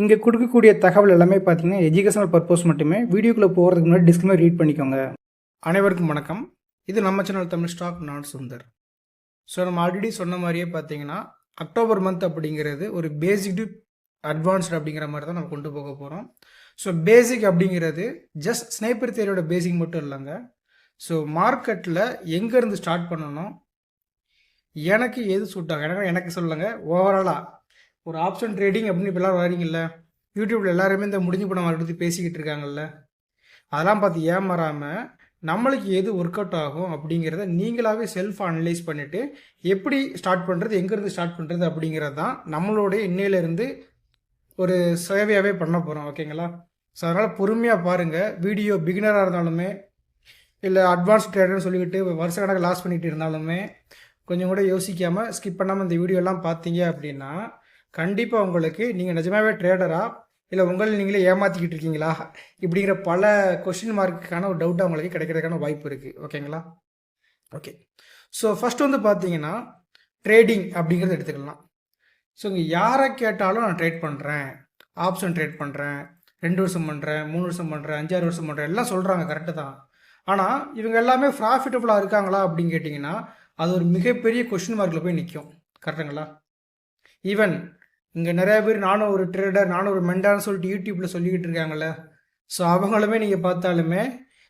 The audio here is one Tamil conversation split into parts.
இங்கே கொடுக்கக்கூடிய தகவல் எல்லாமே பார்த்தீங்கன்னா எஜுகேஷனல் பர்பஸ் மட்டுமே வீடியோக்குள்ளே போகிறதுக்கு முன்னாடி டிஸ்கிளைமர் ரீட் பண்ணிக்கோங்க. அனைவருக்கும் வணக்கம். இது நம்ம சேனல் தமிழ் ஸ்டாக் நான் சுந்தர். ஸோ நம்ம ஆல்ரெடி சொன்ன மாதிரியே பார்த்தீங்கன்னா அக்டோபர் மந்த் அப்படிங்கிறது ஒரு பேசிக் டு அட்வான்ஸ்டு அப்படிங்கிற மாதிரி தான் நம்ம கொண்டு போக போகிறோம் ஸோ பேசிக் அப்படிங்கிறது ஜஸ்ட் ஸ்னைப்பர் தேரியோட பேசிக் மட்டும் இல்லைங்க. ஸோ மார்க்கெட்டில் எங்கேருந்து ஸ்டார்ட் பண்ணணும்? எனக்கு எது சூட் ஆகும்? எனக்கு எனக்கு சொல்லுங்கள் ஓவராலாக ஒரு ஆப்ஷன் ட்ரேடிங் அப்படின்னு இப்போ எல்லாரும் வரீங்கல்ல யூடியூப்பில் எல்லாருமே இந்த முடிஞ்சு போன மார்க்கெட் பேசிக்கிட்டு இருக்காங்கல்ல? அதெல்லாம் பார்த்து ஏமாறாமல் நம்மளுக்கு எது ஒர்க் அவுட் ஆகும் அப்படிங்கிறத நீங்களாகவே செல்ஃப் அனலைஸ் பண்ணிவிட்டு எப்படி ஸ்டார்ட் பண்ணுறது எங்கேருந்து ஸ்டார்ட் பண்ணுறது அப்படிங்கிறது தான் நம்மளுடைய இன்னையிலேருந்து ஒரு சேவையாகவே பண்ண போகிறோம் ஓகேங்களா ஸோ அதனால் பொறுமையாக பாருங்கள் வீடியோ பிகினராக இருந்தாலுமே இல்லை அட்வான்ஸ் ட்ரேடர்னு சொல்லிக்கிட்டு வருஷ கணக்கு லாஸ் பண்ணிகிட்டு இருந்தாலுமே கொஞ்சம் கூட யோசிக்காமல் ஸ்கிப் பண்ணாமல் இந்த வீடியோ எல்லாம் பார்த்தீங்க அப்படின்னா கண்டிப்பாக உங்களுக்கு நீங்கள் நிஜமாவே ட்ரேடரா இல்லை உங்களை நீங்களே ஏமாற்றிக்கிட்டு இருக்கீங்களா? இப்படிங்கிற பல கொஷின் மார்க்குக்கான ஒரு டவுட் உங்களுக்கு கிடைக்கிறதுக்கான வாய்ப்பு இருக்குது ஓகேங்களா ஓகே ஸோ ஃபஸ்ட் வந்து பார்த்தீங்கன்னா ட்ரேடிங் அப்படிங்கிறத எடுத்துக்கலாம். ஸோ இங்கே யாரை கேட்டாலும் நான் ட்ரேட் பண்ணுறேன் ஆப்ஷன் ட்ரேட் பண்ணுறேன் ரெண்டு வருஷம் பண்ணுறேன் மூணு வருஷம் பண்ணுறேன் அஞ்சாறு வருஷம் பண்ணுறேன் எல்லாம் சொல்கிறாங்க கரெக்டு தான். ஆனால் இவங்க எல்லாமே ப்ராஃபிட்டபுளாக இருக்காங்களா அப்படின்னு கேட்டிங்கன்னா அது ஒரு மிகப்பெரிய கொஷின் மார்க்கில் போய் நிற்கும் கரெக்டுங்களா ஈவன் இங்கே நிறைய பேர் நானும் ஒரு ட்ரேடர் நானும் ஒரு மெண்டான்னு சொல்லிட்டு யூடியூப்பில் சொல்லிக்கிட்டு இருக்காங்கல்ல. ஸோ அவங்களுமே நீங்கள் பார்த்தாலுமே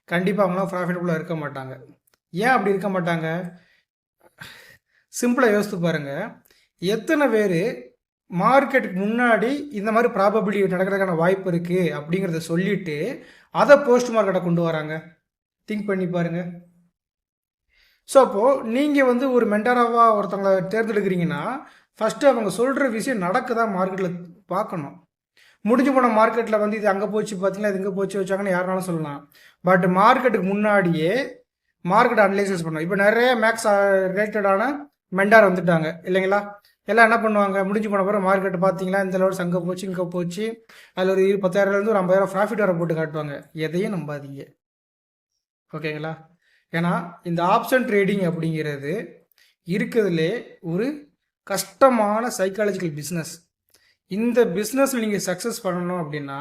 கண்டிப்பாக அவங்களாம் ப்ராஃபிட்டபுளாக இருக்க மாட்டாங்க. ஏன் அப்படி இருக்க மாட்டாங்க? சிம்பிளாக யோசித்து பாருங்கள் எத்தனை பேர் மார்க்கெட்டுக்கு முன்னாடி இந்த மாதிரி ப்ராபபிலிட்டி நடக்கிறதுக்கான வாய்ப்பு இருக்குது அப்படிங்கிறத சொல்லிட்டு அதை போஸ்ட் மார்க்கெட்டை கொண்டு வராங்க. திங்க் பண்ணி பாருங்கள் ஸோ அப்போது நீங்கள் வந்து ஒரு மென்டாராவாக ஒருத்தவங்களை தேர்ந்தெடுக்கிறீங்கன்னா ஃபஸ்ட்டு அவங்க சொல்கிற விஷயம் நடக்குதா மார்க்கெட்டில் பார்க்கணும். முடிஞ்சு போன மார்க்கெட்டில் வந்து இது அங்கே போச்சு பார்த்தீங்களா இது இங்கே போச்சு வச்சாங்கன்னு யாருனாலும் சொல்லலாம். பட் மார்க்கெட்டுக்கு முன்னாடியே மார்க்கெட் அனலைசிஸ் பண்ணணும். இப்போ நிறைய மேக்ஸ் ரிலேட்டடான மெண்டார் வந்துட்டாங்க. இல்லைங்களா? எல்லாம் என்ன பண்ணுவாங்க? முடிஞ்சு போன பிறகு மார்க்கெட் பார்த்தீங்களா இந்த லெவல்ஸ் அங்கே போச்சு இங்கே போச்சு. அதில் ஒரு பத்தாயிரம்லேருந்து ஒரு ஐம்பதாயிரம் ப்ராஃபிட் வர போட்டு காட்டுவாங்க. எதையும் நம்பாதீங்க. ஓகேங்களா? ஏன்னா இந்த ஆப்ஷன் ட்ரேடிங் அப்படிங்கிறது இருக்கிறதுலே ஒரு கஷ்டமான சைக்காலஜிக்கல் பிஸ்னஸ் இந்த பிஸ்னஸில் நீங்கள் சக்ஸஸ் பண்ணணும் அப்படின்னா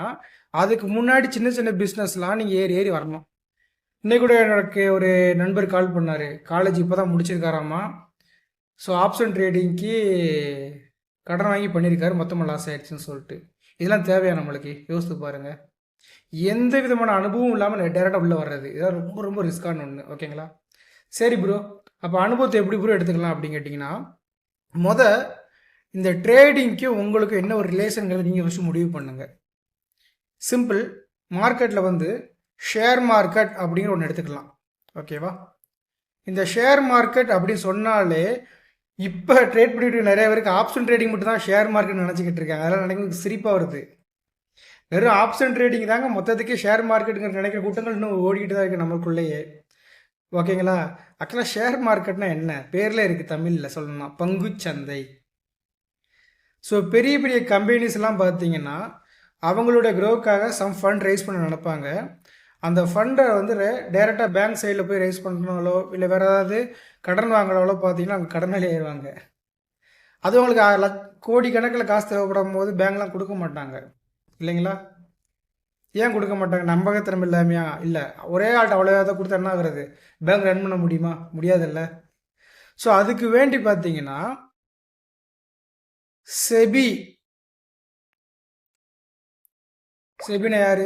அதுக்கு முன்னாடி சின்ன சின்ன பிஸ்னஸ்லாம் நீங்கள் ஏறி ஏறி வரணும். இன்னைக்கு கூட எனக்கு ஒரு நண்பர் கால் பண்ணார். காலேஜ் இப்போ தான் முடிச்சிருக்காராமா ஸோ ஆப்ஷன் ட்ரேடிங்க்கு கடன் வாங்கி பண்ணியிருக்காரு மொத்தமாக லாஸ் ஆயிடுச்சுன்னு சொல்லிட்டு. இதெல்லாம் தேவையா நம்மளுக்கு? யோசித்து பாருங்கள் எந்த விதமான அனுபவம் இல்லாமல் டேரெக்டாக உள்ளே வர்றது. இதெல்லாம் ரொம்ப ரொம்ப ரிஸ்க்கான ஒன்று ஓகேங்களா சரி ப்ரோ அப்போ அனுபவத்தை எப்படி ப்ரோ எடுத்துக்கலாம் அப்படின்னு கேட்டிங்கன்னா முத இந்த ட்ரேடிங்க்கு உங்களுக்கு என்ன ஒரு ரிலேஷன்களை நீங்கள் ஃபஸ்ட்டு முடிவு பண்ணுங்க. சிம்பிள் மார்க்கெட்டில் வந்து ஷேர் மார்க்கெட் அப்படிங்கிற ஒன்று எடுத்துக்கலாம். ஓகேவா இந்த ஷேர் மார்க்கெட் அப்படின்னு சொன்னாலே இப்போ ட்ரேட் பண்ணிட்டு நிறைய பேருக்கு ஆப்ஷன் ட்ரேடிங் மட்டும் தான் ஷேர் மார்க்கெட் நினச்சிக்கிட்டு இருக்காங்க. அதெல்லாம் நினைக்க சிரிப்பாக வருது. வெறும் ஆப்ஷன் ட்ரேடிங் தாங்க மொத்தத்துக்கே ஷேர் மார்க்கெட்டுங்கிற நினைக்கிற கூட்டங்கள் இன்னும் ஓடிக்கிட்டு தான் இருக்குது நம்மளுக்குள்ளேயே. ஓகேங்களா? ஆக்சுவலாக ஷேர் மார்க்கெட்னா என்ன? பேரில் இருக்குது தமிழில் சொல்லணும்னா பங்குச்சந்தை. ஸோ பெரிய பெரிய கம்பெனிஸ்லாம் பார்த்தீங்கன்னா அவங்களோட க்ரோவுக்காக சம் ஃபண்ட் ரைஸ் பண்ண நினைப்பாங்க. அந்த ஃபண்டை வந்து டைரெக்டாக பேங்க் சைடில் போய் ரைஸ் பண்ணாலோ இல்லை வேறு ஏதாவது கடன் வாங்குறாலோ பார்த்தீங்கன்னா அவங்க கடனாளி ஆயிடுவாங்க அது அவங்களுக்கு கோடி கணக்கில் காசு தேவைப்படும் போது பேங்க்லாம் கொடுக்க மாட்டாங்க. இல்லைங்களா? ஏன் கொடுக்க மாட்டாங்க? நம்பகத்திறமை இல்லாமையா? இல்லை. ஒரே ஆள்கிட்ட அவ்வளோ தான் கொடுத்தா என்ன ஆகுறது? பேங்க் ரன் பண்ண முடியுமா? முடியாதுல்ல. ஸோ அதுக்கு வேண்டி பார்த்தீங்கன்னா செபி. செபினா யார்?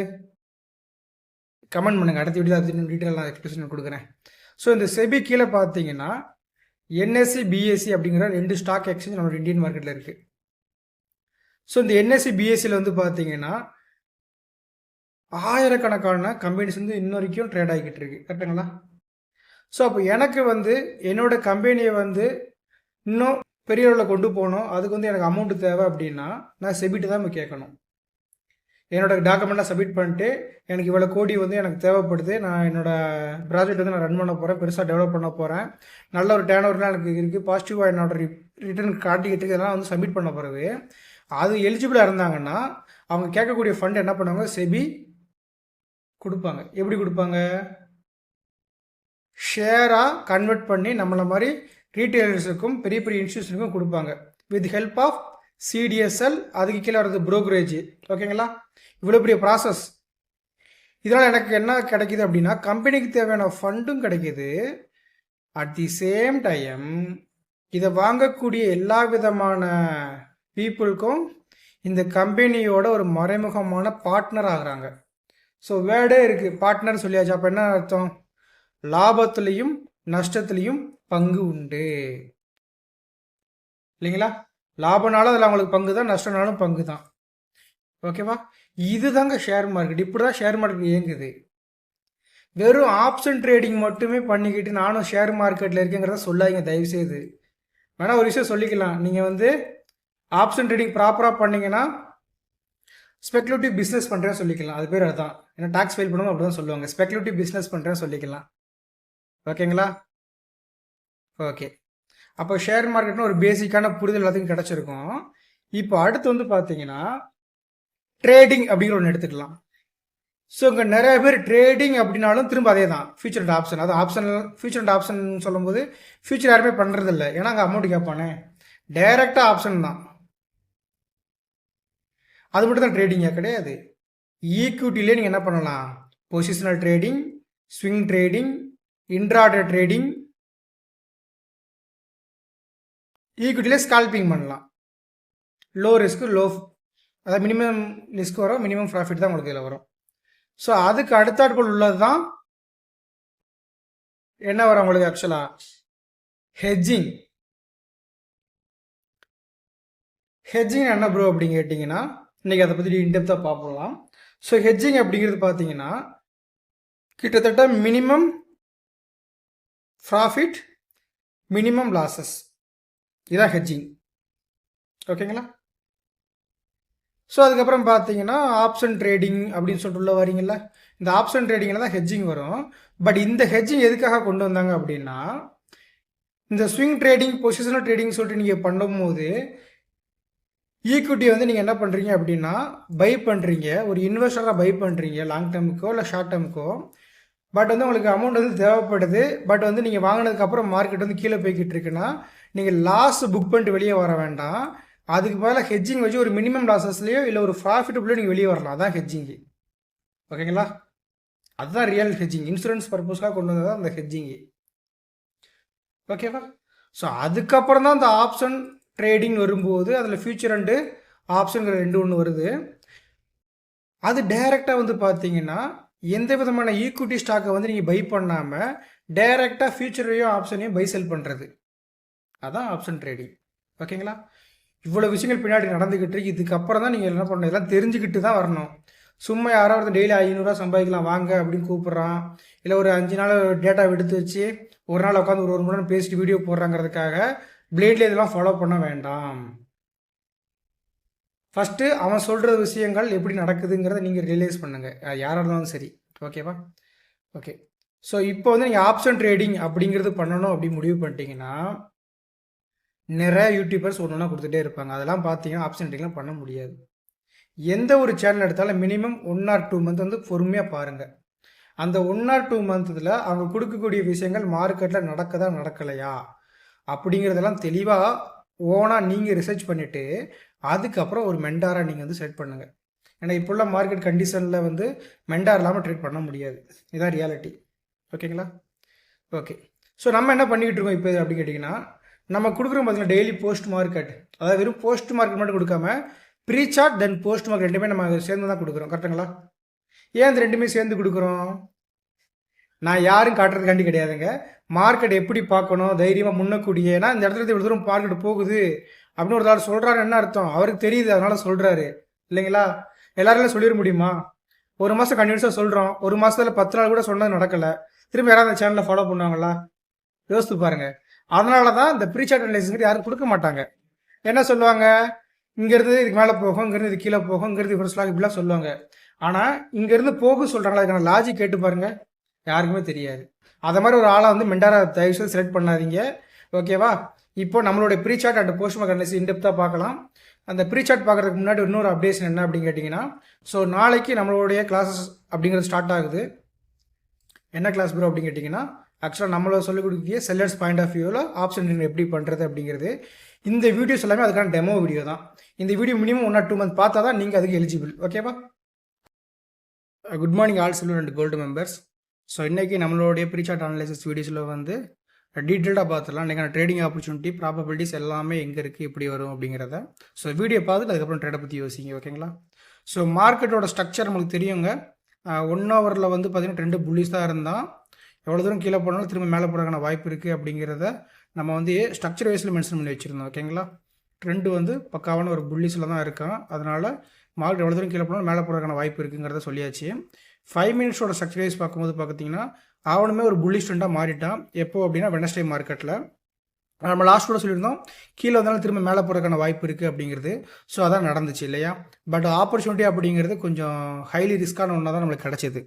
கமெண்ட் பண்ணுங்கள் அடுத்த வீடியோ அது டீட்டெயில் நான் எக்ஸ்பிளேஷன் கொடுக்குறேன். ஸோ இந்த செபி கீழே பார்த்தீங்கன்னா என்எஸ்சி பிஎஸ்சி அப்படிங்கிற ரெண்டு ஸ்டாக் எக்ஸ்சேஞ்ச் நம்மளோட இந்தியன் மார்க்கெட்டில் இருக்குது ஸோ இந்த என்எஸ்சி பிஎஸ்சியில் வந்து பார்த்தீங்கன்னா ஆயிரக்கணக்கான கம்பெனிஸ் வந்து இன்ன வரைக்கும் ட்ரேட் ஆகிக்கிட்டு இருக்கு. கரெக்டுங்களா ஸோ அப்போ எனக்கு வந்து என்னோட கம்பெனியை வந்து இன்னும் பெரிய அளவில் கொண்டு போகணும். அதுக்கு வந்து எனக்கு அமௌண்ட்டு தேவை அப்படின்னா நான் செபிட்டு தான் கேட்கணும். என்னோட டாக்குமெண்ட்லாம் சப்மிட் பண்ணிட்டு எனக்கு இவ்வளோ கோடி வந்து எனக்கு தேவைப்படுது. நான் என்னோடய ப்ராஜெக்ட் வந்து நான் ரன் பண்ண போகிறேன் பெருசாக டெவலப் பண்ண போகிறேன் நல்ல ஒரு டேன் ஓவர்லாம் எனக்கு இருக்குது பாசிட்டிவாக என்னோட ரிட்டர்ன் காட்டிக்கிட்டு இதெல்லாம் வந்து சப்மிட் பண்ண பிறகு அது எலிஜிபிளாக இருந்தாங்கன்னா அவங்க கேட்கக்கூடிய ஃபண்ட் என்ன பண்ணுவாங்க? செபி கொடுப்பாங்க. எப்படி கொடுப்பாங்க? ஷேராக கன்வெர்ட் பண்ணி நம்மளை மாதிரி ரீட்டைலர்ஸுக்கும் பெரிய பெரிய இன்ஸ்டியூஷனுக்கும் கொடுப்பாங்க. வித் ஹெல்ப் ஆஃப் சிடிஎஸ்எல் அதுக்கு கீழே வரது ப்ரோக்கரேஜ் ஓகேங்களா இவ்வளோ பெரிய ப்ராசஸ் இதனால் எனக்கு என்ன கிடைக்குது அப்படின்னா கம்பெனிக்கு தேவையான ஃபண்டும் கிடைக்குது. அட் தி சேம் டைம் இதை வாங்கக்கூடிய எல்லா விதமான பீப்புளுக்கும் இந்த கம்பெனியோட ஒரு மறைமுகமான பார்ட்னர் ஆகிறாங்க. ஸோ வேர்டே இருக்குது பார்ட்னர் சொல்லியாச்சு. அப்போ என்ன அர்த்தம்? லாபத்துலேயும் நஷ்டத்துலேயும் பங்கு உண்டு. இல்லைங்களா? லாபனாலும் அதில் அவங்களுக்கு பங்கு தான் நஷ்டனாலும் பங்கு தான் ஓகேவா இதுதாங்க ஷேர் மார்க்கெட் இப்படி தான் ஷேர் மார்க்கெட் இயங்குது. வெறும் ஆப்ஷன் ட்ரேடிங் மட்டுமே பண்ணிக்கிட்டு நானும் ஷேர் மார்க்கெட்டில் இருக்கேங்கிறத சொல்லாதீங்க. தயவுசெய்து. வேணால் ஒரு விஷயம் சொல்லிக்கலாம். நீங்கள் வந்து ஆப்ஷன் ட்ரேடிங் ப்ராப்பராக பண்ணீங்கன்னா ஸ்பெகுலேட்டிவ் பிஸ்னஸ் பண்ணுறேன்னு சொல்லிக்கலாம். அது பேர் அதுதான் ஏன்னா டாக்ஸ் ஃபைல் பண்ணுவோம் அப்படி தான் சொல்லுவாங்க. ஸ்பெகுலேட்டிவ் பிஸ்னஸ் பண்ணுறேன்னு சொல்லிக்கலாம். ஓகேங்களா ஓகே அப்போ ஷேர் மார்க்கெட்னு ஒரு பேசிக்கான புரிதல் எல்லாத்துக்கும் கிடச்சிருக்கும். இப்போ அடுத்து வந்து பார்த்தீங்கன்னா ட்ரேடிங் அப்படிங்கிற ஒன்று எடுத்துக்கலாம். ஸோ இங்கே நிறைய பேர் ட்ரேடிங் அப்படின்னாலும் திரும்ப அதே தான் ஃபியூச்சர் அண்ட் ஆப்ஷன் அது ஆப்ஷன் ஃபியூச்சர் அண்ட் ஆப்ஷன் சொல்லும்போது ஃபியூச்சர் யாருமே பண்ணுறதில்ல ஏன்னா அங்கே அமௌண்ட் கேட்பானே. டைரெக்டாக ஆப்ஷன் தான். அது மட்டும் தான் ட்ரேடிங்காக கிடையாது. ஈக்விட்டிலே நீங்கள் என்ன பண்ணலாம்? Positional trading swing trading intraday trading ஈக்விட்டிலே scalping பண்ணலாம். லோ ரிஸ்க்கு லோ அதாவது மினிமம் ரிஸ்க் வரும் மினிமம் ப்ராஃபிட் தான் உங்களுக்கு இதில் வரும். ஸோ அதுக்கு அடுத்தாட்கள் உள்ளது தான் என்ன வரும் உங்களுக்கு ஆக்சுவலாக ஹெட்ஜிங் ஹெட்ஜிங் என்ன ப்ரோ அப்படின்னு கேட்டிங்கன்னா இன்றைக்கி அதை பற்றி இன்டெப்த்தாக பார்ப்போம் ஸோ ஹெட்ஜிங் அப்படிங்கிறது பார்த்தீங்கன்னா கிட்டத்தட்ட மினிமம் ப்ராஃபிட் மினிமம் லாசஸ் இதான் ஹெட்ஜிங் ஓகேங்களா ஸோ அதுக்கப்புறம் பார்த்தீங்கன்னா ஆப்ஷன் ட்ரேடிங் அப்படின்னு சொல்லிட்டு உள்ள வரீங்களா இந்த ஆப்ஷன் ட்ரேடிங்கில் தான் ஹெட்ஜிங் வரும். பட் இந்த ஹெட்ஜிங் எதுக்காக கொண்டு வந்தாங்க அப்படின்னா இந்த ஸ்விங் ட்ரேடிங் பொசிஷனல் ட்ரேடிங் சொல்லிட்டு நீங்கள் பண்ணும்போது ஈக்விட்டி வந்து நீங்கள் என்ன பண்ணுறீங்க அப்படின்னா பை பண்ணுறீங்க ஒரு இன்வெஸ்டராக பை பண்ணுறீங்க லாங் டேர்முக்கோ இல்லை ஷார்ட் டேர்முக்கோ பட் வந்து உங்களுக்கு அமௌண்ட் வந்து தேவைப்படுது. பட் வந்து நீங்கள் வாங்கினதுக்கப்புறம் மார்க்கெட் வந்து கீழே போய்கிட்டு இருக்குன்னா நீங்கள் லாஸ் புக் பண்ணிட்டு வெளியே வர வேண்டாம். அதுக்கு பதிலாக ஹெட்ஜிங் வச்சு ஒரு மினிமம் லாஸஸ்லேயோ இல்லை ஒரு ப்ராஃபிட்டபுளோ நீங்கள் வெளியே வரலாம். அதான் ஹெட்ஜிங்கு ஓகேங்களா? அதுதான் ரியல் ஹெட்ஜிங் இன்சூரன்ஸ் பர்பஸ்க்காக கொண்டு வந்தது தான் அந்த ஹெட்ஜிங்கு ஓகேவா? ஸோ அதுக்கப்புறம் தான் இந்த ஆப்ஷன் ட்ரேடிங் வரும்போது அதில் ஃபியூச்சர் அண்டு ஆப்ஷன்கிற ரெண்டு ஒன்று வருது. அது டைரெக்டாக வந்து பார்த்தீங்கன்னா எந்த விதமான ஈக்குவிட்டி ஸ்டாக்கை வந்து நீங்கள் பை பண்ணாமல் டைரெக்டாக ஃபியூச்சரையும் ஆப்ஷனையும் பை செல் பண்ணுறது அதான் ஆப்ஷன் ட்ரேடிங் ஓகேங்களா? இவ்வளோ விஷயங்கள் பின்னாடி நடந்துக்கிட்டு இருக்கு. இதுக்கப்புறம் தான் நீங்கள் என்ன பண்ணணும்? இதெல்லாம் தெரிஞ்சுக்கிட்டு தான் வரணும். சும்மா யாரோ ஒருத்தர் டெய்லி ஐநூறுரூவா சம்பாதிக்கலாம். வாங்க அப்படின்னு கூப்பிட்றான். இல்லை ஒரு அஞ்சு நாள் டேட்டா எடுத்து வச்சு ஒரு நாள் உட்காந்து ஒரு ஒரு மணி நேரம் பேசிட்டு வீடியோ போடுறாங்கிறதுக்காக பிளேட்ல இதெல்லாம் ஃபாலோ பண்ண வேண்டாம். ஃபஸ்ட்டு அவன் சொல்கிற விஷயங்கள் எப்படி நடக்குதுங்கிறத நீங்கள் ரியலைஸ் பண்ணுங்கள் யாராக இருந்தாலும் சரி. ஓகேவா ஓகே ஸோ இப்போ வந்து நீங்கள் ஆப்ஷன் ட்ரேடிங் அப்படிங்கிறது பண்ணணும் அப்படி முடிவு பண்ணிட்டீங்கன்னா நிறைய யூடியூபர்ஸ் ஒன்று ஒன்றா கொடுத்துட்டே இருப்பாங்க. அதெல்லாம் பார்த்தீங்கன்னா ஆப்ஷன் ட்ரேடிங்லாம் பண்ண முடியாது. எந்த ஒரு சேனல் எடுத்தாலும் minimum one or two month வந்து பொறுமையாக பாருங்கள் அந்த ஒன் ஆர் டூ மந்த்தில் அவங்க கொடுக்கக்கூடிய விஷயங்கள் மார்க்கெட்டில் நடக்குதா நடக்கலையா? அப்படிங்கிறதெல்லாம் தெளிவாக ஓனாக நீங்கள் ரிசர்ச் பண்ணிவிட்டு அதுக்கப்புறம் ஒரு மெண்டாராக நீங்கள் வந்து செட் பண்ணுங்கள் ஏன்னா இப்போள்ள மார்க்கெட் கண்டிஷனில் வந்து மெண்டார் இல்லாமல் ட்ரேட் பண்ண முடியாது. இதான் ரியாலிட்டி ஓகேங்களா ஓகே ஸோ நம்ம என்ன பண்ணிக்கிட்டு இருக்கோம் இப்போ அப்படின்னு கேட்டிங்கன்னா நம்ம கொடுக்குறோம் பார்த்தீங்கன்னா டெய்லி போஸ்ட் மார்க்கெட் அதாவது வெறும் போஸ்ட் மார்க்கெட் மட்டும் கொடுக்காம pre chart then post market ரெண்டுமே நம்ம சேர்ந்து தான் கொடுக்குறோம். கரெக்டுங்களா ஏன் இந்த ரெண்டுமே சேர்ந்து கொடுக்குறோம்? நான் யாரும் காட்டுறதுக்காண்டி கிடையாதுங்க. மார்க்கெட் எப்படி பார்க்கணும் தைரியமாக முன்னக்கூடிய ஏன்னா இந்த இடத்துல இவ்வளோ தூரம் மார்க்கெட் போகுது அப்படின்னு ஒரு ஆள் சொல்கிறாரு என்ன அர்த்தம்? அவருக்கு தெரியுது அதனால சொல்கிறாரு இல்லைங்களா? எல்லாராலும் சொல்லிட முடியுமா? ஒரு மாதம் கண்டினியூஸாக சொல்கிறோம் ஒரு மாதத்தில் பத்து நாள் கூட சொன்னது நடக்கலை. திரும்ப யாராவது அந்த சேனலை ஃபாலோ பண்ணுவாங்களா? யோசித்து பாருங்கள் அதனால தான் இந்த ப்ரீ சார்ட் யாரும் கொடுக்க மாட்டாங்க. என்ன சொல்லுவாங்க? இங்கேருந்து இதுக்கு மேலே போகும் இங்கேருந்து இது கீழே போகும் இங்கேருந்து இவ்வளோ ஸ்லாக் இப்படிலாம் சொல்லுவாங்க. ஆனால் இங்கேருந்து போக சொல்கிறாங்களா அதுக்கான லாஜிக் கேட்டு பாருங்கள் யாருக்குமே தெரியாது. அதை மாதிரி ஒரு ஆளை வந்து மெண்டாரா தயவுசெய்து செலக்ட் பண்ணாதீங்க. ஓகேவா இப்போ நம்மளுடைய pre chart and post mark analysis இன்டெப்த்தாக பார்க்கலாம். அந்த ப்ரீ சார்ட் பார்க்குறதுக்கு முன்னாடி இன்னொரு அப்டேஷன் என்ன அப்படின்னு கேட்டிங்கன்னா ஸோ நாளைக்கு நம்மளுடைய கிளாஸஸ் அப்படிங்கிறது ஸ்டார்ட் ஆகுது. என்ன கிளாஸ் ப்ரோ அப்படின்னு கேட்டிங்கன்னா ஆக்சுவலாக நம்மளை சொல்லிக் கொடுக்கிய sellers point of view option எப்படி பண்ணுறது அப்படிங்கிறது. இந்த வீடியோஸ் எல்லாமே அதுக்கான டெமோ வீடியோ தான். இந்த video minimum one or two month பார்த்தா தான் நீங்கள் அதுக்கு எலிஜிபிள் ஓகேவா good morning all silver and gold members so இன்றைக்கி நம்மளுடைய ப்ரீசார்ட் அனலைசிஸ் வீடியோஸில் வந்து டீட்டெயில்டாக பார்த்துடலாம். இன்றைக்கான ட்ரேடிங் ஆப்பர்ச்சுனிட்டி ப்ராபபிலிட்டிஸ் எல்லாமே எங்கே இருக்குது எப்படி வரும் அப்படிங்கிறத. ஸோ வீடியோ பார்த்துட்டு அதுக்கப்புறம் ட்ரேடை பற்றி யோசிங்க ஓகேங்களா ஸோ மார்க்கெட்டோட ஸ்ட்ரக்சர் நம்மளுக்கு தெரியுங்க. ஒன் ஹவரில் வந்து பார்த்திங்கன்னா ரெண்டு புள்ளிஸ் தான் இருந்தால் எவ்வளோ தூரம் கீழே போனாலும் திரும்ப மேலே போகிறதுக்கான வாய்ப்பு இருக்குது அப்படிங்கிறத நம்ம வந்து ஸ்ட்ரக்சர் வைஸில் மென்ஷன் பண்ணி வச்சுருந்தோம் ஓகேங்களா ட்ரெண்டு வந்து பக்காவான ஒரு புள்ளிஸில் தான் இருக்கான். அதனால் மார்க்கெட் எவ்வளோ தூரம் கீழே போனாலும் மேலே போகிறதுக்கான வாய்ப்பு இருக்குங்கிறத சொல்லியாச்சு. ஃபைவ் மினிட்ஸோட ஸ்ட்ரக்சர் பார்க்கும்போது பார்த்தீங்கன்னா அவனுமே ஒரு புல்லிஷ் ட்ரெண்டாக மாறிட்டான். எப்போ அப்படின்னா வெனஸ்டே மார்க்கெட்டில் நம்ம லாஸ்ட் கூட சொல்லியிருந்தோம் கீழே வந்தாலும் திரும்ப மேலே போகிறதுக்கான வாய்ப்பு இருக்குது அப்படிங்கிறது. ஸோ அதான் நடந்துச்சு இல்லையா? பட் ஆப்பர்ச்சுனிட்டி அப்படிங்கிறது கொஞ்சம் ஹைலி ரிஸ்க்கான ஒன்றா தான் நம்மளுக்கு கிடச்சிது.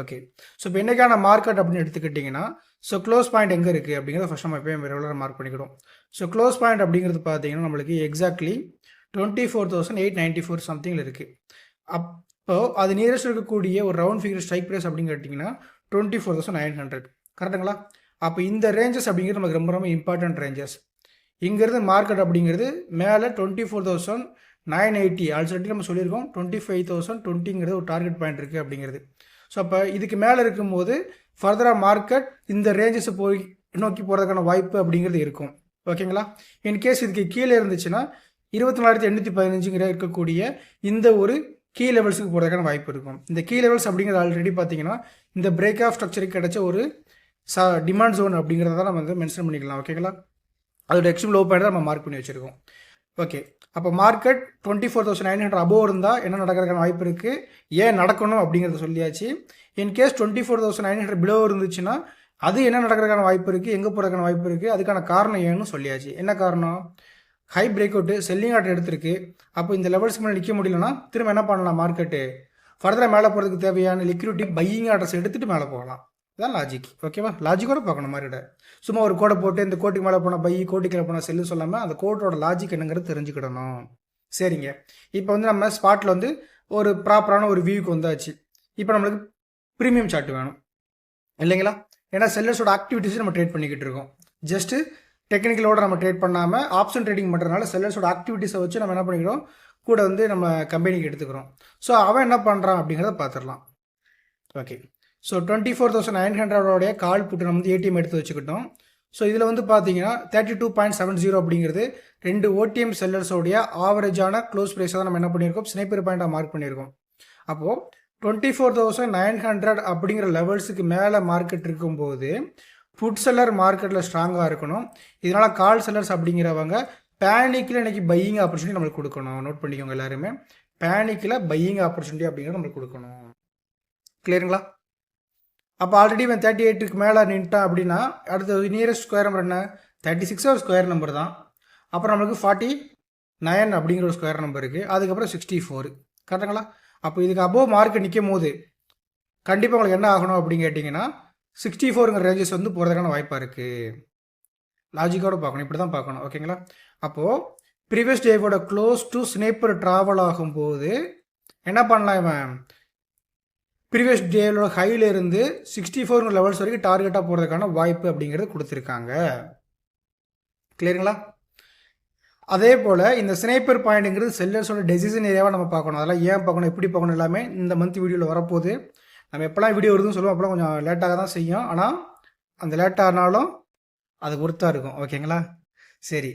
ஓகே ஸோ இப்போ என்றைக்கான மார்க்கெட் அப்படின்னு எடுத்துக்கிட்டிங்கன்னா ஸோ க்ளோஸ் பாயிண்ட் எங்கே இருக்குது அப்படிங்கிறத ஃபஸ்ட் நம்ம எப்பயும் ரெகுலராக மார்க் பண்ணிக்கிடும் ஸோ க்ளோஸ் பாயிண்ட் அப்படிங்கிறது பார்த்தீங்கன்னா நம்மளுக்கு exactly twenty four thousand eight ninety four சம்திங்கில் இருக்குது அப் அது நியரஸ்ட் இருக்கக்கூடிய ஒரு ரவுண்ட் ஃபிகர் ஸ்ட்ரைக் ப்ரைஸ் அப்படின்னு கேட்டிங்கன்னா twenty four thousand nine hundred கரெக்டுங்களா? அப்போ இந்த ரேஞ்சஸ் அப்படிங்கிறது நமக்கு ரொம்ப ரொம்ப இம்பார்ட்டன்ட் ரேஞ்சஸ் இங்கேருந்து மார்க்கெட் அப்படிங்கிறது மேலே twenty four thousand nine eighty already நம்ம சொல்லியிருக்கோம் டுவெண்ட்டி ஃபைவ் தௌசண்ட் டுவெண்ட்டிங்கிறது ஒரு டார்கெட் பாயிண்ட் இருக்குது அப்படிங்கிறது. ஸோ அப்போ இதுக்கு மேலே இருக்கும்போது ஃபர்தராக மார்க்கெட் இந்த ரேஞ்சஸை போய் நோக்கி போகிறதுக்கான வாய்ப்பு அப்படிங்கிறது இருக்கும். ஓகேங்களா? இன் கேஸ் இதுக்கு கீழே இருந்துச்சுன்னா இருபத்தி நாலாயிரத்தி எண்ணூற்றி பதினஞ்சுங்கிற இருக்கக்கூடிய இந்த ஒரு கீ லெவல்ஸுக்கு போகிறதுக்கான வாய்ப்பு இருக்கும். இந்த கீ லெவல்ஸ் அப்படிங்கிறது ஆல்ரெடி பார்த்தீங்கன்னா இந்த பிரேக் ஆஃப் ஸ்ட்ரக்சருக்கு கிடைச்ச ஒரு ச டிமாண்ட் ஜோன் அப்படிங்கிறத தான் நம்ம வந்து மென்ஷன் பண்ணிக்கலாம். ஓகேங்களா அதோட எக்ஸ்ட்ரீம் லோ பாயிண்ட் நம்ம மார்க் பண்ணி வச்சுருக்கோம். ஓகே அப்போ market twenty four thousand nine hundred above இருந்தால் என்ன நடக்கிறதுக்கான வாய்ப்பு இருக்குது ஏன் நடக்கணும் அப்படிங்கிறத சொல்லியாச்சு. In case twenty four thousand nine hundred below இருந்துச்சுன்னா அது என்ன நடக்கிறதுக்கான வாய்ப்பு இருக்குது எங்கே போகிறதுக்கான வாய்ப்பு இருக்குது அதுக்கான காரணம் ஏன்னு சொல்லியாச்சு. என்ன காரணம்? High break out selling order எடுத்திருக்கு. அப்போ இந்த லெவல்ஸ் மேலே நிற்க முடியலன்னா திரும்ப என்ன பண்ணலாம் மார்க்கெட்டு ஃபர்தராக மேலே போகிறதுக்கு தேவையான லிக்விடிட்டி பையிங் ஆர்டர்ஸ் எடுத்துகிட்டு மேலே போகலாம். இதான் லாஜிக் ஓகேவா லாஜிக்கோட பார்க்கணும் மாதிரியோட சும்மா ஒரு கோடை போட்டு இந்த கோட்டுக்கு மேலே போனால் பை கோட்டுக்கு போனால் செல்லு சொல்லாமல் அந்த கோட்டோட லாஜிக் என்னங்கிறது தெரிஞ்சுக்கிடணும். சரிங்க. இப்போ வந்து நம்ம ஸ்பாட்டில் வந்து ஒரு ப்ராப்பரான ஒரு வியூக்கு வந்தாச்சு. இப்போ நம்மளுக்கு ப்ரீமியம் சார்ட் வேணும். இல்லைங்களா? ஏன்னா செல்லர்ஸோட ஆக்டிவிட்டிஸ் நம்ம ட்ரேட் பண்ணிக்கிட்டு இருக்கோம். ஜஸ்ட்டு டெக்னிக்கலோட நம்ம ட்ரேட் பண்ணாமல் ஆப்ஷன் ட்ரேடிங் பண்ணுறதுனால செல்லர்ஸோட ஆக்டிவிட்டிஸை வச்சு நம்ம என்ன பண்ணிக்கிறோம்? கூட வந்து நம்ம கம்பெனிக்கு எடுத்துக்கிறோம். ஸோ அவன் என்ன பண்ணுறான் அப்படிங்கிறத பார்த்துடலாம் okay so twenty four thousand nine ஹண்ட்ரடோடைய call put நம்ம வந்து ஏடிஎம் எடுத்து வச்சுக்கிட்டோம். ஸோ இதில் வந்து பார்த்தீங்கன்னா thirty two point seven zero அப்படிங்கிறது ரெண்டு ஓடிஎம் செல்லர்ஸோடைய ஆவரேஜான க்ளோஸ் ப்ரைஸாக தான் நம்ம என்ன பண்ணியிருக்கோம்? ஸ்னைப்பர் பாயிண்ட்டாக மார்க் பண்ணியிருக்கோம். அப்போது twenty four thousand nine hundred அப்படிங்கிற லெவல்ஸுக்கு மேலே மார்க்கெட் இருக்கும்போது ஃபுட் செல்லர் மார்க்கெட்டில் ஸ்ட்ராங்காக இருக்கணும். இதனால் கால் செல்லர்ஸ் அப்படிங்கிறவங்க பேனிக்கில் இன்றைக்கி பையிங் ஆப்பர்ச்சுனிட்டி நம்மளுக்கு கொடுக்கணும். நோட் பண்ணிக்கோங்க எல்லாருமே. பேனிக்கில் பையிங் ஆப்பர்ச்சுனிட்டி அப்படிங்கிறது நம்மளுக்கு கொடுக்கணும். கிளியருங்களா அப்போ ஆல்ரெடி இவன் தேர்ட்டி எயிட்டுக்கு மேலே நின்ட்டான் அப்படின்னா அடுத்தது நியரஸ்ட் ஸ்கொயர் நம்பர் என்ன? தேர்ட்டி சிக்ஸ் ஒரு ஸ்கொயர் நம்பர் தான். அப்புறம் நம்மளுக்கு ஃபார்ட்டி நயன் அப்படிங்கிற ஒரு ஸ்கொயர் நம்பர் இருக்குது அதுக்கப்புறம் சிக்ஸ்டி ஃபோர் கரெக்டுங்களா அப்போ இதுக்கு அபோவ் மார்க் நிற்கும் போது கண்டிப்பாக உங்களுக்கு என்ன ஆகணும் அப்படின்னு கேட்டிங்கன்னா சிக்ஸ்டி ஃபோருங்கிற ரேஞ்சஸ் வந்து போகிறதுக்கான வாய்ப்பாக இருக்குது லாஜிக்கோட பார்க்கணும். இப்படி தான் பார்க்கணும். ஓகேங்களா? அப்போது ப்ரீவியஸ் டேவோட க்ளோஸ் டு ஸ்னேப்பர் ட்ராவல் ஆகும்போது என்ன பண்ணலாம் இவன்? ப்ரீவியஸ் டேவோட ஹையிலேருந்து சிக்ஸ்டி ஃபோர் லெவல்ஸ் வரைக்கும் டார்கெட்டாக போகிறதுக்கான வாய்ப்பு அப்படிங்கிறது கொடுத்துருக்காங்க. கிளியருங்களா அதே போல் இந்த ஸ்னேப்பர் பாயிண்ட்டுங்கிறது செல்லர்ஸோட டெசிஷன் ஏரியாவாக நம்ம பார்க்கணும். அதெல்லாம் ஏன் பார்க்கணும்? எப்படி பார்க்கணும்? எல்லாமே இந்த மந்த் வீடியோவில் வரப்போகுது. நம்ம எப்போல்லாம் வீடியோ வருதுன்னு சொல்லுவோம் அப்போலாம் கொஞ்சம் லேட்டாக தான் செய்யும். ஆனால் அந்த லேட்டானாலும் அது ஒருத்தாக இருக்கும். ஓகேங்களா சரி.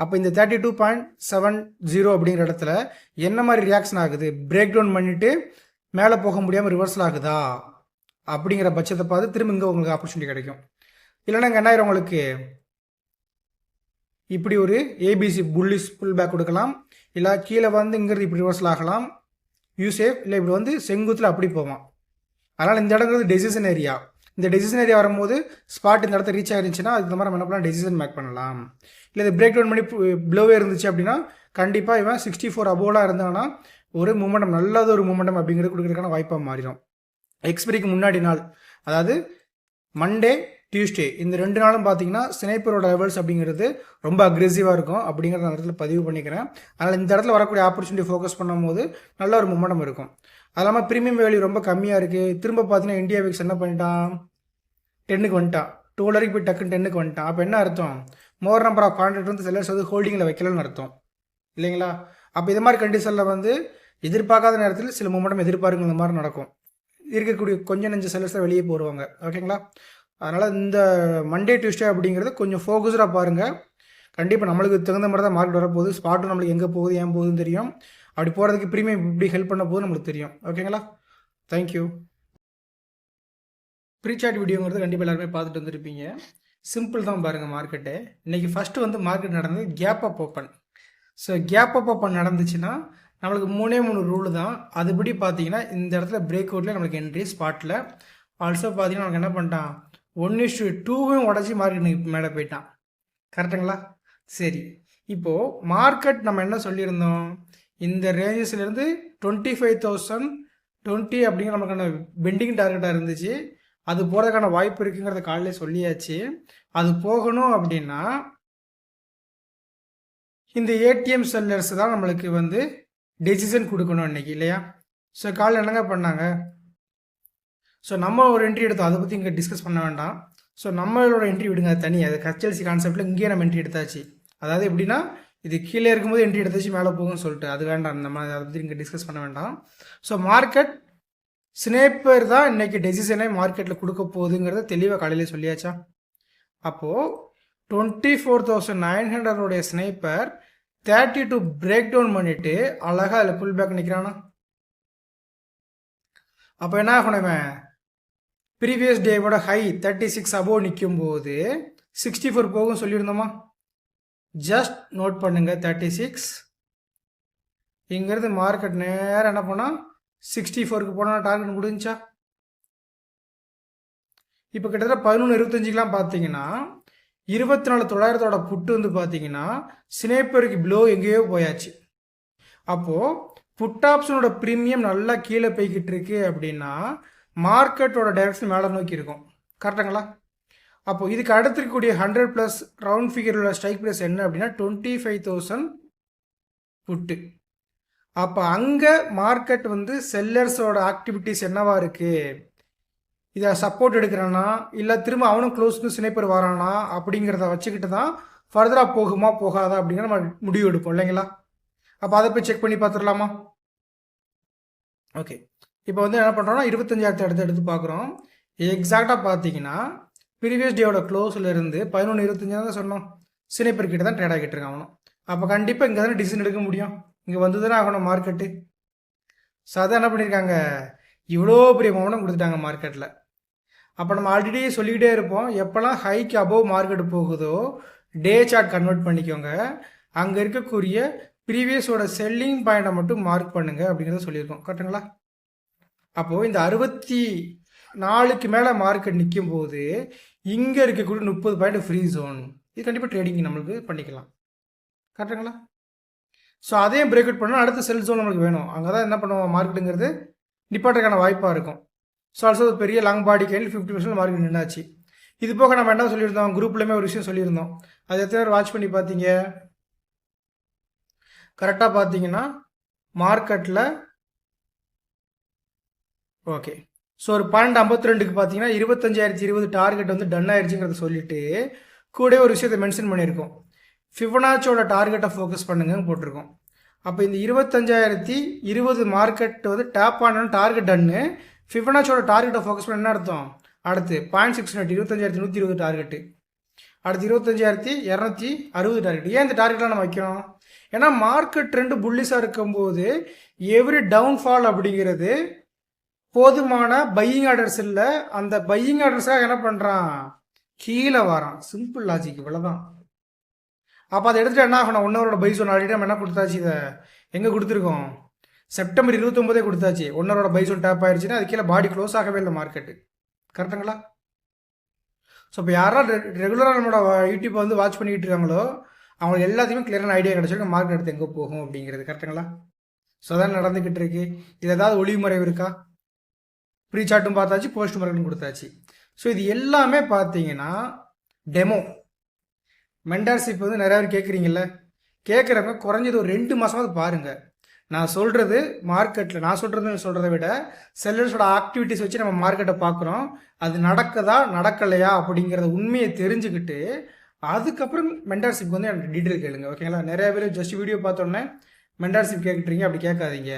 அப்போ இந்த thirty two point seven zero அப்படிங்கிற இடத்துல என்ன மாதிரி ரியாக்ஷன் ஆகுது? பிரேக் டவுன் பண்ணிவிட்டு மேலே போக முடியாமல் ரிவர்சல் ஆகுதா? அப்படிங்கிற பட்சத்தை பார்த்து திரும்ப இங்கே உங்களுக்கு ஆப்பர்ச்சுனிட்டி கிடைக்கும். இல்லைன்னா இங்கே என்ன உங்களுக்கு? இப்படி ஒரு ஏபிசி புல்லிஸ் புல் பேக் கொடுக்கலாம். இல்லை கீழே வந்து இங்கிறது இப்படி ரிவர்சல் ஆகலாம். யூசேஃப் இல்லை இப்படி வந்து செங்குத்தில் அப்படி போவான் அதனால் இந்த இடங்கிறது டெசிஷன் ஏரியா இந்த டெசிஷன் ஏரியா வரும்போது ஸ்பாட் இந்த இடத்த ரீச் ஆயிருந்துச்சுன்னா அதுக்கு மாதிரி நம்ம என்ன பண்ணலாம் டெசிஷன் மேக் பண்ணலாம். இல்லை இது பிரேக் டவுன் பண்ணி ப்ளோவே இருந்துச்சு அப்படின்னா கண்டிப்பாக இவன் சிக்ஸ்டி ஃபோர் அபோலாக இருந்தாங்கன்னா ஒரு மூமெண்டம் நல்லது ஒரு மூமெண்டம் அப்படிங்கிறது கொடுக்குறதுக்கான வாய்ப்பாக மாறிடும். எக்ஸ்பிரிக்கு முன்னாடி நாள் அதாவது மண்டே டியூஸ்டே இந்த ரெண்டு நாளும் பார்த்தீங்கன்னா ஸ்னைப்பரோட லெவல்ஸ் அப்படிங்கிறது ரொம்ப அக்ரெசிவாக இருக்கும் அப்படிங்கிறத அந்த இடத்துல பதிவு பண்ணிக்கிறேன். அதனால் இந்த இடத்துல வரக்கூடிய ஆப்பர்ச்சுனிட்டி ஃபோக்கஸ் பண்ணும்போது நல்ல ஒரு மூமெண்டம் இருக்கும். அது இல்லாமல் ப்ரீமியம் வேல்யூ ரொம்ப கம்மியாக இருக்குது திரும்ப பார்த்தீங்கன்னா இந்தியா விக்ஸ் என்ன பண்ணிட்டான்? டென்னுக்கு வந்துட்டான். டூ வரைக்கும் போய் டக்குன்னு டென்னுக்கு வந்துட்டான். அப்போ என்ன அர்த்தம்? மோர் நம்பர் ஆஃப் கான்ட்ராக்ட் வந்து செல்லர்ஸ் வந்து ஹோல்டிங்கில் வைக்கலன்னு அர்த்தம். இல்லைங்களா? அப்போ இது மாதிரி கண்டிஷனில் வந்து எதிர்பார்க்காத நேரத்தில் சில மூமெண்டம் இந்த மாதிரி நடக்கும். இருக்கக்கூடிய கொஞ்சம் நெஞ்ச செல்லர்ஸ் தான் வெளியே போடுவாங்க ஓகேங்களா? அதனால் இந்த மண்டே டியூஸ்டே அப்படிங்கிறது கொஞ்சம் ஃபோக்கஸ்டாக பாருங்கள் கண்டிப்பாக நம்மளுக்கு தகுந்த மாதிரி தான் மார்க்கெட் வரப்போகுது. ஸ்பாட்டும் நம்மளுக்கு எங்கே போகுது ஏன் போகுதுன்னு தெரியும். அப்படி போகிறதுக்கு ப்ரீமியம் இப்படி ஹெல்ப் பண்ண போது நம்மளுக்கு தெரியும். ஓகேங்களா தேங்க்யூ ப்ரீ சார்ட் வீடியோங்கிறது கண்டிப்பாக எல்லாருமே பார்த்துட்டு வந்துருப்பீங்க. சிம்பிள் தான் பாருங்கள் மார்க்கெட்டு இன்றைக்கி ஃபஸ்ட்டு வந்து மார்க்கெட் நடந்தது gap up open so gap up open நடந்துச்சுன்னா நம்மளுக்கு மூணே மூணு ரூலு தான். அதுபடி பார்த்தீங்கன்னா இந்த இடத்துல பிரேக் அவுட்டில் நம்மளுக்கு என்ட்ரி ஸ்பாட்டில் ஆல்சோ பார்த்தீங்கன்னா நமக்கு என்ன பண்ணிட்டான்? ஒன் இஷ்டு டூவும் உடச்சி மார்க்கெட் மேலே போயிட்டான். கரெக்டுங்களா சரி. இப்போது மார்க்கெட் நம்ம என்ன சொல்லியிருந்தோம்? இந்த ரேஞ்சஸ்லேருந்து டுவெண்ட்டி ஃபைவ் தௌசண்ட் டுவெண்ட்டி அப்படிங்கிற நமக்கான பெண்டிங் டார்கெட்டாக இருந்துச்சு. அது போகிறதுக்கான வாய்ப்பு இருக்குங்கிறத காலையில் சொல்லியாச்சு. அது போகணும் அப்படின்னா இந்த ஏடிஎம் செல்லர்ஸ் தான் நம்மளுக்கு வந்து டெசிஷன் கொடுக்கணும் இன்னைக்கு இல்லையா? ஸோ காலையில் என்னங்க பண்ணாங்க? ஸோ நம்ம ஒரு என்ட்ரி எடுத்தோம். அதை பற்றி இங்கே டிஸ்கஸ் பண்ண வேண்டாம். ஸோ நம்மளோட என்ட்ரி விடுங்க அது தனி அது ஹெச்எல்சி கான்செப்டில் இங்கேயே நம்ம என்ட்ரி எடுத்தாச்சு. அதாவது எப்படின்னா இது கீழே இருக்கும்போது என்ட்ரி எடுத்தாச்சு மேலே போகும்னு சொல்லிட்டு. அது வேண்டாம். நம்ம அதை பற்றி இங்கே டிஸ்கஸ் பண்ண வேண்டாம். ஸோ மார்க்கெட் ஸ்னேப்பர் தான் இன்னைக்கு டெசிஷனே மார்க்கெட்டில் கொடுக்க போகுதுங்கிறத தெளிவாக காலையில் சொல்லியாச்சா? அப்போது twenty four thousand nine ஹண்ட்ரடோடைய sniper thirty two break down பண்ணிவிட்டு அழகாக அதில் புல் பேக் நிற்கிறானா அப்போ என்ன ஆகணும் இவன் ப்ரீவியஸ் டேவோட ஹை தேர்ட்டி சிக்ஸ் அபோவ் நிற்கும் போது சிக்ஸ்டி ஃபோர் போகும் சொல்லியிருந்தோமா? ஜஸ்ட் நோட் பண்ணுங்க தேர்ட்டி சிக்ஸ் இங்கேருந்து மார்க்கெட் நேரம் என்ன பண்ணால் சிக்ஸ்டி ஃபோருக்கு போனால் டார்கெட் முடிஞ்சா இப்போ கிட்டத்தட்ட பதினொன்று இருபத்தஞ்சிக்கெலாம் பார்த்தீங்கன்னா இருபத்தி நாலு தொள்ளாயிரத்தோட புட்டு வந்து பார்த்தீங்கன்னா ஸ்னேப்பருக்கு ப்ளோ எங்கேயோ போயாச்சு. அப்போது புட் ஆப்ஷனோட ப்ரீமியம் நல்லா கீழே போய்கிட்டு இருக்கு அப்படின்னா மார்க்கெட்டோட டைரக்ஷன் மேலே நோக்கி இருக்கும். கரெக்டுங்களா அப்போ இதுக்கு அடுத்து இருக்கக்கூடிய ஹண்ட்ரட் ப்ளஸ் ரவுண்ட் ஃபிகரோட ஸ்ட்ரைக் ப்ரைஸ் என்ன அப்படின்னா டுவெண்ட்டி ஃபைவ் தௌசண்ட் புட்டு அப்போ அங்கே மார்க்கெட் வந்து செல்லர்ஸோட ஆக்டிவிட்டீஸ் என்னவா இருக்குது இதை சப்போர்ட் எடுக்கிறானா? இல்லை திரும்ப அவனும் க்ளோஸ்னு சினைப்பர் வரானா? அப்படிங்கிறத வச்சுக்கிட்டு தான் ஃபர்தராக போகுமா போகாதா அப்படிங்கிற நம்ம முடிவு எடுப்போம் இல்லைங்களா? அப்போ அதை போய் செக் பண்ணி பார்த்துடலாமா? ஓகே இப்போ வந்து என்ன பண்ணுறோம்னா இருபத்தஞ்சாயிரத்தை எடுத்து எடுத்து பார்க்குறோம். எக்ஸாக்டாக பார்த்தீங்கன்னா ப்ரீவியஸ் டேயோட க்ளோஸில் இருந்து பதினொன்று இருபத்தஞ்சாயிரம் தான் சொன்னோம். சினைப்பர் கிட்ட தான் ட்ரேட் ஆகிட்டு இருக்கான் அவனும் அப்போ கண்டிப்பாக இங்கே தானே டிசிஷன் எடுக்க முடியும். இங்கே வந்து தானே ஆகணும் மார்க்கெட்டு ஸோ அதான் என்ன பண்ணியிருக்காங்க இவ்வளோ பெரிய மௌனம் கொடுத்துட்டாங்க மார்க்கெட்டில் அப்போ நம்ம ஆல்ரெடி சொல்லிக்கிட்டே இருப்போம். எப்போல்லாம் ஹைக்கு அபவ் மார்க்கெட் போகுதோ டே சார்ட் கன்வெர்ட் பண்ணிக்கோங்க. அங்கே இருக்கக்கூடிய ப்ரீவியஸோட செல்லிங் பாயிண்ட்டை மட்டும் மார்க் பண்ணுங்க அப்படிங்கிறத சொல்லியிருக்கோம். கரெக்டுங்களா அப்போது இந்த அறுபத்தி நாலுக்கு மேலே மார்க்கெட் நிற்கும் போது இங்கே இருக்கக்கூடிய முப்பது பாயிண்ட் ஃப்ரீ ஜோன் இது கண்டிப்பாக ட்ரேடிங் நம்மளுக்கு பண்ணிக்கலாம். கரெக்டுங்களா ஸோ அதையும் பிரேக் அவுட் பண்ணால் அடுத்த செல் ஜோன் நம்மளுக்கு வேணும். அங்கே தான் என்ன பண்ணுவோம்? மார்க்கெட்டுங்கிறது நிப்பாட்டுறதுக்கான வாய்ப்பாக இருக்கும். ஸோ ஆல்சோ பெரிய லாங் பாடி கையில் ஃபிஃப்டி பர்சன்ட் மார்க்கெட் நின்னாச்சு. இது போக நம்ம என்ன சொல்லியிருந்தோம்? குரூப்லேயுமே ஒரு விஷயம் சொல்லியிருந்தோம். அது எத்தனை பேர் வாட்ச் பண்ணி பார்த்தீங்க? கரெக்டாக பார்த்தீங்கன்னா மார்க்கெட்டில் ஓகே ஸோ ஒரு பன்னெண்டு ஐம்பத்தி ரெண்டுக்கு பார்த்தீங்கன்னா இருபத்தஞ்சாயிரத்தி இருபது டார்கெட் வந்து டன் ஆயிடுச்சுங்கிறத சொல்லிட்டு கூட ஒரு விஷயத்தை மென்ஷன் பண்ணியிருக்கோம். ஃபிபனாச்சோட டார்கெட்டை ஃபோக்கஸ் பண்ணுங்கன்னு போட்டிருக்கோம். அப்போ இந்த இருபத்தஞ்சாயிரத்தி இருபது மார்க்கெட் வந்து டேப் ஆன டார்கெட் டன்னு ஃபிபனாச்சோட டார்கெட்டை ஃபோக்கஸ் பண்ண என்ன அர்த்தம்? அடுத்து பாயிண்ட் சிக்ஸ் நட் இருபத்தஞ்சாயிரத்தி நூற்றி இருபது டார்கெட்டு அடுத்து இருபத்தஞ்சாயிரத்தி இரநூத்தி அறுபது டார்கெட் ஏன் இந்த டார்கெட்லாம் நம்ம வைக்கிறோம் ஏன்னா மார்க்கெட் ட்ரெண்டு புல்லிஸாக இருக்கும்போது எவ்ரி டவுன்ஃபால் அப்படிங்கிறது போதுமான பையிங் ஆர்டர்ஸ் இல்லை. அந்த பையிங் ஆர்டர்ஸாக என்ன பண்ணுறான் கீழே வரான். சிம்பிள் லாஜிக் இவ்வளோதான் அப்போ அதை எடுத்துகிட்டு என்ன ஆகணும்? ஒன்னரோட பை ஒன்று ஆல்ரெடி நம்ம என்ன கொடுத்தாச்சு இதை? எங்கே கொடுத்துருக்கோம்? செப்டம்பர் இருபத்தொம்போதே கொடுத்தாச்சு. ஒன்னரோட பை ஒன் டேப் ஆயிடுச்சுன்னா அது கீழே பாடி க்ளோஸ் ஆகவே இல்லை மார்க்கெட்டு கரெக்டுங்களா ஸோ இப்போ யாராவது ரெகுலராக நம்மளோட யூடியூப்பை வந்து வாட்ச் பண்ணிக்கிட்டு இருக்காங்களோ அவங்களுக்கு எல்லாத்தையுமே கிளியரான ஐடியா கிடச்சிருக்கு. மார்க்கெட் எடுத்து எங்கே போகும் அப்படிங்கிறது. கரெக்டுங்களா ஸோ அதான் நடந்துக்கிட்டு இருக்கு. இது ஏதாவது ஒளிமுறை இருக்கா? ப்ரீ சாட்டும் பார்த்தாச்சு போஸ்ட் மார்க்கெட்டும் கொடுத்தாச்சு. ஸோ இது எல்லாமே பார்த்தீங்கன்னா டெமோ மெண்டர்ஷிப் வந்து நிறையா பேர் கேட்குறீங்கல்ல? கேட்குறவங்க குறைஞ்சது ஒரு ரெண்டு மாதமாவது பாருங்கள் நான் சொல்கிறது மார்க்கெட்டில் நான் சொல்கிறதுன்னு சொல்கிறத விட செல்லர்ஸோட ஆக்டிவிட்டிஸ் வச்சு நம்ம மார்க்கெட்டை பார்க்குறோம். அது நடக்குதா நடக்கலையா அப்படிங்கிறத உண்மையை தெரிஞ்சுக்கிட்டு அதுக்கப்புறம் மென்டார்ஷிப் வந்து எனக்கு டீட்டெயில் கேளுங்க ஓகேங்களா நிறைய பேர் ஜஸ்ட் வீடியோ பார்த்தோன்னே மென்டார்ஷிப் கேட்குறீங்க அப்படி கேட்காதீங்க.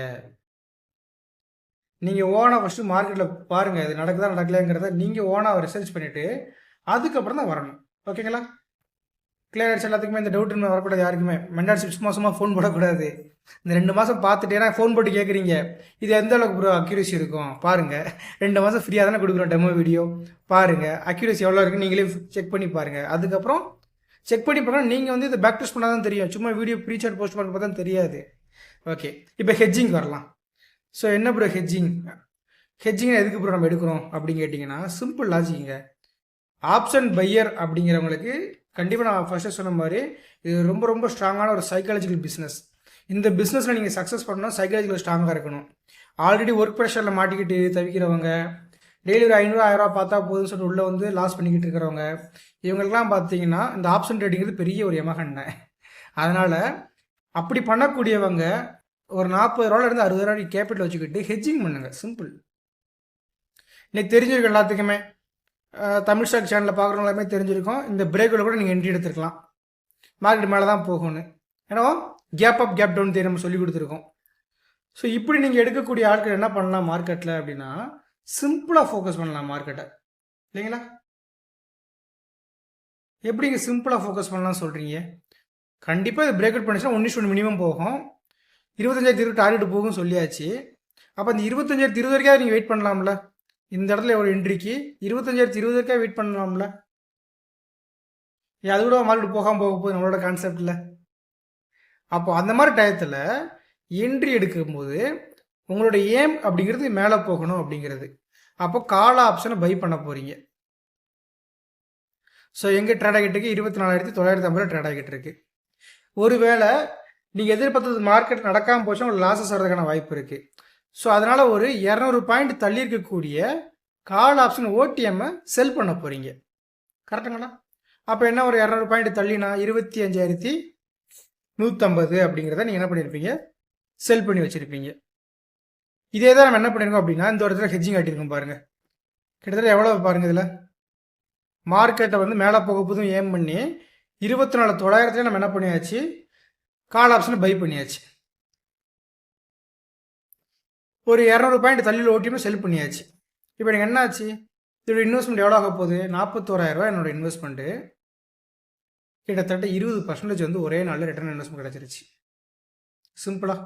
நீங்கள் ஓனாக ஃபஸ்ட்டு மார்க்கெட்டில் பாருங்கள் இது நடக்குதா நடக்கலைங்கிறத நீங்கள் ஓனாக ரிசர்ச் பண்ணிவிட்டு அதுக்கப்புறம் தான் வரணும். ஓகேங்களா கிளியர் ஆயிடுச்சு எல்லாத்துக்குமே? இந்த டவுட் இன்னும் வரக்கூடாது யாருக்குமே. மெண்டாட் சும்மா சும்மா ஃபோன் போடக்கூடாது. இந்த ரெண்டு மாதம் பார்த்துட்டேன்னா ஃபோன் போட்டு கேட்குறீங்க இது எந்த அளவுக்கு ப்ரோ அக்யூரேசி இருக்கும்? பாருங்கள் ரெண்டு மாதம் ஃப்ரீயாக தானே கொடுக்குறோம் டெமோ வீடியோ பாருங்கள் அக்யூரேசி எவ்வளோ இருக்குன்னு நீங்களே செக் பண்ணி பாருங்கள் அதுக்கப்புறம் செக் பண்ணி பாருங்கள் நீங்கள் வந்து இதை பேக் டெஸ்ட் பண்ணால் தான் தெரியும். சும்மா வீடியோ ப்ரீசார்ட் போஸ்ட் பண்ண தான் தெரியாது. ஓகே இப்போ ஹெட்ஜிங் வரலாம். ஸோ என்ன ப்ரோ ஹெட்ஜிங் ஹெட்ஜிங் எதுக்கு ப்ரோ நம்ம எடுக்கிறோம் அப்படின்னு கேட்டிங்கன்னா சிம்பிள் லாஜிக்குங்க ஆப்ஷன் பையர் அப்படிங்கிறவங்களுக்கு கண்டிப்பாக நான் ஃபஸ்ட்டு சொன்ன மாதிரி இது ரொம்ப ரொம்ப ஸ்ட்ராங்கான ஒரு சைக்காலஜிக்கல் பிஸ்னஸ் இந்த பிஸ்னஸில் நீங்கள் சக்ஸஸ் பண்ணணும் சைக்காலஜிக்கல் ஸ்ட்ராங்காக இருக்கணும். ஆல்ரெடி ஒர்க் ப்ரெஷரில் மாட்டிக்கிட்டு தவிக்கிறவங்க டெய்லி ஒரு ஐநூறு ஆயிரரூவா பார்த்தா போதும்னு சொல்லிட்டு உள்ளே வந்து லாஸ் பண்ணிக்கிட்டு இருக்கிறவங்க இவங்களுக்கெல்லாம் பார்த்தீங்கன்னா இந்த ஆப்ஷன் ட்ரேடிங்கிறது பெரிய ஒரு எமகண்ண அதனால் அப்படி பண்ணக்கூடியவங்க ஒரு நாற்பது ரூபாயிலேருந்து அறுபது ரூபாய் கேபிட்டல் வச்சுக்கிட்டு ஹெட்ஜிங் பண்ணுங்க. சிம்பிள் இன்னைக்கு தெரிஞ்சிருக்கும் எல்லாத்துக்குமே. தமிழ் ஸ்டாக் சேனலில் பார்க்குறவங்க எல்லாமே தெரிஞ்சிருக்கும். இந்த பிரேக்கில் கூட நீங்கள் என்ட்ரி எடுத்துருக்கலாம். மார்க்கெட் மேலே தான் போகணும்னு ஏன்னா கேப் அப் கேப் டவுன் தேடி நம்ம சொல்லி கொடுத்துருக்கோம். ஸோ இப்படி நீங்கள் எடுக்கக்கூடிய ஆட்கள் என்ன பண்ணலாம் மார்க்கெட்டில் அப்படின்னா சிம்பிளாக ஃபோக்கஸ் பண்ணலாம் மார்க்கெட்டை இல்லைங்களா? எப்படிங்க சிம்பிளாக ஃபோக்கஸ் பண்ணலாம் சொல்கிறீங்க கண்டிப்பாக இது பிரேக் அவுட் பண்ணிச்சுன்னா ஒன்று ஒன்று மினிமம் போகும். இருபத்தஞ்சாயிரத்தி இருபது டார்கெட் போகும் சொல்லியாச்சு. அப்போ அந்த இருபத்தஞ்சாயிரத்தி இருபது வரைக்கும் நீங்கள் வெயிட் பண்ணலாம்ல? இந்த இடத்துல ஒரு என்ட்ரிக்கு இருபத்தஞ்சாயிரத்தி இருபது வரைக்கும் வெயிட் பண்ணலாம்ல? அது கூட மார்க்கெட் போகாமல் போக போகுது நம்மளோட கான்செப்டில் அப்போ அந்த மாதிரி டயத்தில் என்ட்ரி எடுக்கும்போது உங்களோட ஏம் அப்படிங்கிறது மேலே போகணும் அப்படிங்கிறது. அப்போ கால ஆப்ஷனை பை பண்ண போகிறீங்க ஸோ எங்கள் ட்ரேட் ஆகிட்டு இருக்கு? இருபத்தி நாலாயிரத்தி தொள்ளாயிரத்தி ஐம்பது ட்ரேட் ஆகிட்டு இருக்கு. ஒருவேளை நீங்கள் எதிர்பார்த்தது மார்க்கெட் நடக்காமல் போச்சுன்னா உங்களுக்கு லாஸஸ் வர்றதுக்கான வாய்ப்பு இருக்குது ஸோ அதனால் ஒரு இரநூறு பாயிண்ட் தள்ளி இருக்கக்கூடிய கால் ஆப்ஷன் ஓடிஎம்மை செல் பண்ண போகிறீங்க கரெக்டுங்களா அப்போ என்ன ஒரு இரநூறு பாயிண்ட் தள்ளினா இருபத்தி அஞ்சாயிரத்தி நூற்றம்பது அப்படிங்கிறத நீங்கள் என்ன பண்ணியிருப்பீங்க செல் பண்ணி வச்சுருப்பீங்க. இதே தான் நம்ம என்ன பண்ணியிருக்கோம் அப்படின்னா இந்த இடத்துல ஹெஜ்ஜிங் ஆட்டியிருக்கோம் பாருங்கள் கிட்டத்தட்ட எவ்வளோ பாருங்கள் இதில்? மார்க்கெட்டை வந்து மேலே போக போதும் ஏம் பண்ணி இருபத்தி நாலு தொள்ளாயிரத்துலேயே நம்ம என்ன பண்ணியாச்சு? கால் ஆப்ஷனை பை பண்ணியாச்சு. ஒரு இரநூறு பாயிண்ட் தள்ளியில் ஓட்டியுமே செல் பண்ணியாச்சு. இப்போ எனக்கு என்ன ஆச்சு இதோட இன்வெஸ்ட்மெண்ட் எவ்வளோ ஆக போகுது? நாற்பத்தோராயிரரூவா என்னோட இன்வெஸ்ட்மெண்ட்டு கிட்டத்தட்ட இருபது பர்சன்டேஜ் வந்து ஒரே நாளில் ரிட்டர்ன் இன்வெஸ்ட்மெண்ட் கிடச்சிருச்சு. சிம்பிளாக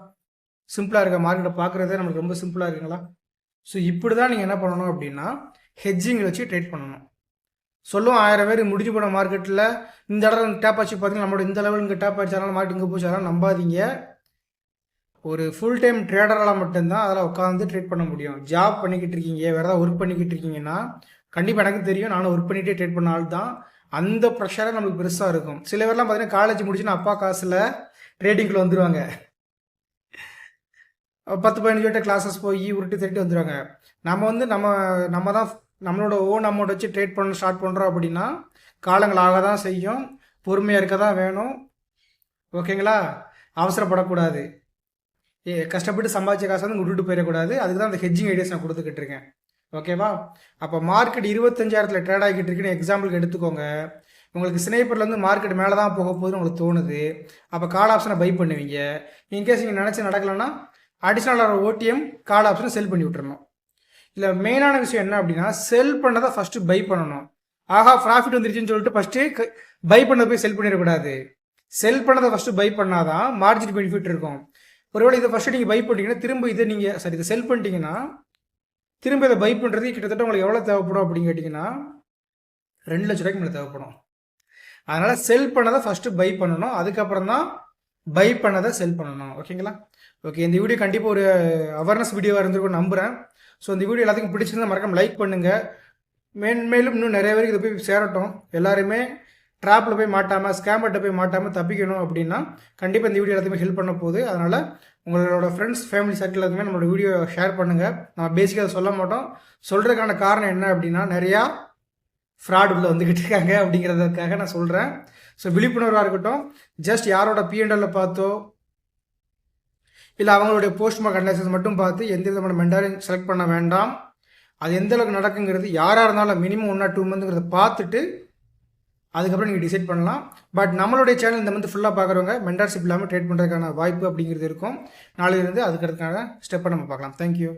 சிம்பிளாக இருக்க மார்க்கெட்டை பார்க்குறதே நம்மளுக்கு ரொம்ப சிம்பிளாக இருக்குங்களா? ஸோ இப்படி தான் நீங்கள் என்ன பண்ணணும் அப்படின்னா ஹெட்ஜிங் வச்சு ட்ரேட் பண்ணணும். சொல்லுவோம் ஆயிரம் பேர் முடிஞ்சு போன மார்க்கெட்டில் இந்த இடம் டேப் ஆச்சு பார்த்தீங்கன்னா நம்மளோட இந்த லெவல் இங்கே டேப் ஆச்சாலும் மார்க்கெட் இங்கே போச்சாலும் நம்பாதீங்க. ஒரு ஃபுல் டைம் ட்ரேடரால் மட்டும்தான் அதில் உட்காந்து ட்ரேட் பண்ண முடியும். ஜாப் பண்ணிக்கிட்டு இருக்கீங்க வேறு ஏதாவது ஒர்க் பண்ணிக்கிட்டு இருக்கீங்கன்னா கண்டிப்பாக எனக்கு தெரியும் நானும் ஒர்க் பண்ணிகிட்டே ட்ரேட் பண்ண ஆள் தான் அந்த ப்ரெஷராக நம்மளுக்கு பெருசாக இருக்கும். சில பேர்லாம் பார்த்தீங்கன்னா காலேஜ் முடிச்சுன்னா அப்பா காசில் ட்ரேடிங்கில் வந்துடுவாங்க பத்து பதினஞ்சு வட்ட கிளாஸஸ் போய் உருட்டு திரட்டி வந்துடுவாங்க நம்ம வந்து நம்ம நம்ம தான் நம்மளோட ஓன் அமௌண்ட் வச்சு ட்ரேட் பண்ண ஸ்டார்ட் பண்ணுறோம் அப்படின்னா காலங்கள் ஆக தான் செய்யும். பொறுமையாக இருக்க தான் வேணும். ஓகேங்களா? அவசரப்படக்கூடாது. கஷ்டப்பட்டு சம்பாதிச்ச காசை வந்து விட்டுட்டு போயிடக்கூடாது. அதுக்கு தான் அந்த ஹெட்ஜிங் ஐடியாஸ் நான் கொடுத்துக்கிட்டு இருக்கேன். ஓகேவா? அப்போ மார்க்கெட் இருபத்தஞ்சாயிரத்தில் ட்ரேட் ஆகிட்டு இருக்குன்னு எக்ஸாம்பிளுக்கு எடுத்துக்கோங்க. உங்களுக்கு ஸ்னேப்பர்லேருந்து மார்க்கெட் மேலே தான் போக போகுதுன்னு உங்களுக்கு தோணுது. அப்போ கால் ஆப்ஷனை பை பண்ணுவீங்க. இன்கேஸ் நீங்கள் நினச்சி நடக்கலைன்னா அடிஷ்னலாக ஓடிஎம் கால் ஆப்ஷனை செல் பண்ணி விட்டுறணும். இல்லை மெயினான விஷயம் என்ன அப்படின்னா செல் பண்ணதை ஃபஸ்ட்டு பை பண்ணணும். ஆஹா ப்ராஃபிட் வந்துருச்சுன்னு சொல்லிட்டு ஃபஸ்ட்டு பை பண்ணதை போய் செல் பண்ணிடக்கூடாது. செல் பண்ணதை ஃபஸ்ட்டு பை பண்ணாதான் மார்ஜின் பெனிஃபிட் இருக்கும். ஒருவேளை இதை ஃபஸ்ட்டு நீங்கள் பை பண்ணிட்டீங்கன்னா திரும்ப இதை நீங்கள் சரி இதை செல் பண்ணிட்டீங்கன்னா திரும்ப இதை பை பண்ணுறது கிட்டத்தட்ட உங்களுக்கு எவ்வளோ தேவைப்படும் அப்படின்னு கேட்டிங்கன்னா ரெண்டு லட்ச ரூபாய்க்கு மேலே தேவைப்படும். அதனால் செல் பண்ணதை ஃபஸ்ட்டு பை பண்ணணும். அதுக்கப்புறம் தான் பை பண்ணதை செல் பண்ணணும். ஓகேங்களா ஓகே இந்த வீடியோ கண்டிப்பாக ஒரு அவேர்னஸ் வீடியோவாக இருந்திருக்கும் நம்புகிறேன் ஸோ இந்த வீடியோ எல்லாத்துக்கும் பிடிச்சிருந்தா மறக்காம லைக் பண்ணுங்கள் மேன்மேலும் இன்னும் நிறைய பேருக்கு இதை போய் சேரட்டும். எல்லாருமே ட்ராப்பில் போய் மாட்டாமல் ஸ்கேமர்கிட்ட போய் மாட்டாமல் தப்பிக்கணும் அப்படின்னா கண்டிப்பாக இந்த வீடியோ எல்லாத்தையுமே ஹெல்ப் பண்ண போகுது. அதனால் உங்களோட ஃப்ரெண்ட்ஸ் ஃபேமிலி சர்க்கிள் எல்லாத்துமே நம்மளோட வீடியோ ஷேர் பண்ணுங்கள் நம்ம பேசிக்காக சொல்ல மாட்டோம். சொல்கிறதுக்கான காரணம் என்ன அப்படின்னா நிறையா ஃப்ராட் உள்ளே வந்துக்கிட்டு இருக்காங்க அப்படிங்கிறதுக்காக நான் சொல்கிறேன் ஸோ விழிப்புணர்வாக இருக்கட்டும். ஜஸ்ட் யாரோட பிஎன்எல்ல பார்த்தோ இல்லை அவங்களுடைய போஸ்ட்மார்க் அனலைசஸ் மட்டும் பார்த்து எந்த விதமான மெண்டாரையும் செலக்ட் பண்ண வேண்டாம். அது எந்த அளவுக்கு நடக்குங்கிறது யாராக இருந்தாலும் மினிமம் ஒன் ஆர் டூ மந்த்ங்கிறத பார்த்துட்டு அதுக்கப்புறம் நீங்கள் டிசைட் பண்ணலாம். பட் நம்மளுடைய சேனல் இந்த மந்த் ஃபுல்லாக பார்க்குறவங்க மென்டார்ஷிப் இல்லாமல் ட்ரேட் பண்ணுறதுக்கான வாய்ப்பு அப்படிங்கிறது இருக்கும். நாளையிலேருந்து அதுக்கு அதுக்கான ஸ்டெப்பை நம்ம பார்க்கலாம். தேங்க்யூ